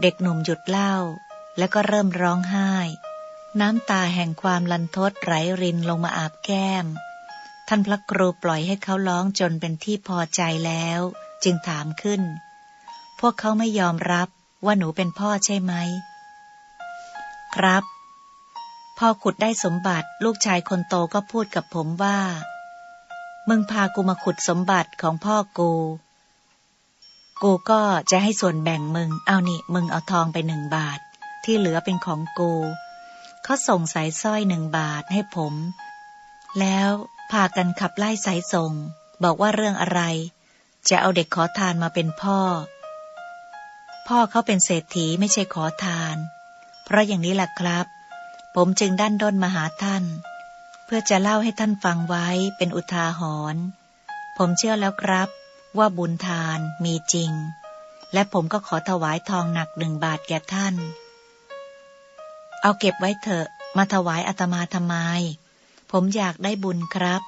เด็กหนุ่มหยุดเล่า แล้วก็เริ่มร้องไห้ น้ำตาแห่งความลันทดไหลรินลงมาอาบแก้ม ท่านพระครูปล่อยให้เขาร้องจนเป็นที่พอใจแล้ว จึงถามขึ้น พวกเขาไม่ยอมรับว่าหนูเป็นพ่อใช่ไหม ครับพอขุดได้สมบัติลูกชายคนโตก็พูดกับผมว่า มึงพากูมาขุดสมบัติของพ่อกู กูก็จะให้ส่วนแบ่งมึง เอานี่มึงเอาทองไปหนึ่งบาท ที่เหลือเป็นของกูเขาส่งสายสร้อยหนึ่งบาทให้ผม แล้วพากันขับไล่สายส่ง บอกว่าเรื่องอะไร จะเอาเด็กขอทานมาเป็นพ่อ พ่อเขาเป็นเศรษฐีไม่ใช่ขอทาน เพราะอย่างนี้แหละครับ ผมจึงดันด้นมาหาท่าน เพื่อจะเล่าให้ท่านฟังไว้เป็นอุทาหรณ์ผมเชื่อแล้วครับ ว่าบุญทานมีจริง และผมก็ขอถวายทองหนักหนึ่งบาทแก่ท่าน เอาเก็บไว้เถอะ มาถวายอาตมาทำไม ผมอยากได้บุญครับ